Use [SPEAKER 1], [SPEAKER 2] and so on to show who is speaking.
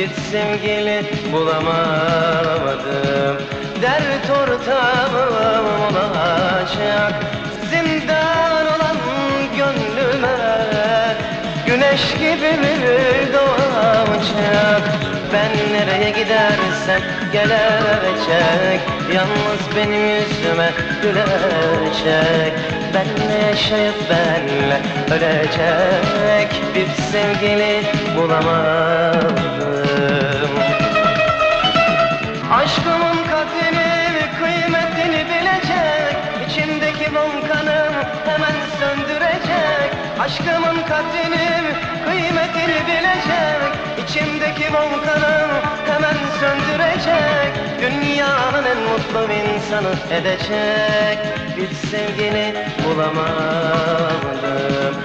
[SPEAKER 1] bir sevgili bulamadım. Dert ortağım olacak Zindan olan gönlüme. Güneş gibi bir doğacak Ben nereye gidersem gelecek Yalnız benim yüzüme gülecek Benle yaşayıp benle ölecek Bir sevgili bulamadım İçimdeki volkanı hemen söndürecek. Aşkımın kadrini, kıymetini bilecek. İçimdeki volkanı hemen söndürecek. Dünyanın en mutlu insanı edecek. Bir sevgili bulamadım